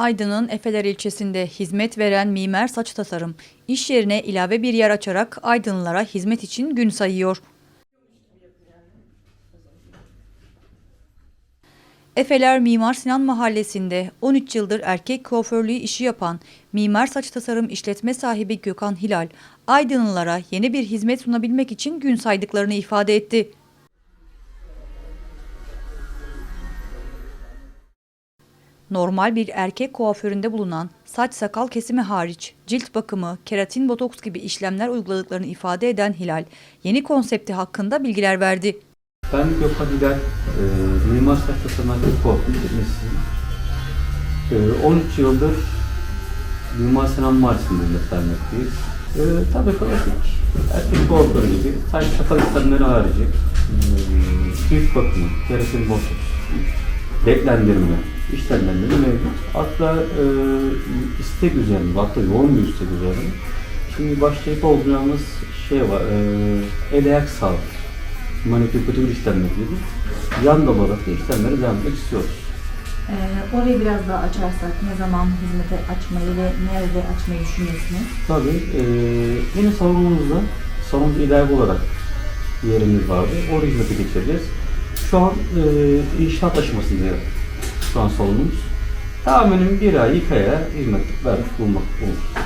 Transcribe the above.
Aydın'ın Efeler ilçesinde hizmet veren Mimer Saç Tasarım, iş yerine ilave bir yer açarak Aydınlılara hizmet için gün sayıyor. Efeler Mimar Sinan Mahallesi'nde 13 yıldır erkek kuaförlüğü işi yapan Mimar Saç Tasarım işletme sahibi Gökhan Hilal, Aydınlılara yeni bir hizmet sunabilmek için gün saydıklarını ifade etti. Normal bir erkek kuaföründe bulunan saç sakal kesimi hariç cilt bakımı, keratin botoks gibi işlemler uyguladıklarını ifade eden Hilal, yeni konsepti hakkında bilgiler verdi. Ben Gökhan İler, e, Mimar Saç Tasarım Erkek Kuaförü Hizmetçisiyim. E, 13 yıldır Mimar Sinan Mahallesi'nde hizmet. E, tabii klasik erkek kuaförü gibi saç sakal işlemleri harici e, cilt bakımı, keratin botoks, renklendirme işlemlerleri mevcut. Hatta e, istek üzerine, hatta yoğun bir istek üzerine. Şimdi başlayıp olacağımız şey var, e, el ayak sağlık manikür pedikür işlemleri gibi yan dal olarak da işlemleri devam etmek istiyoruz. Ee, orayı biraz daha açarsak ne zaman hizmete açmayı ve nerede açmayı düşünüyorsunuz? Tabii e, yine salonumuzda salon ilave olarak yerimiz vardı. Oraya hizmete geçireceğiz. Şu an e, inşaat aşamasında şu an salonumuz. Tahminim bir ay, iki aya hizmet vermiş bulmak olur.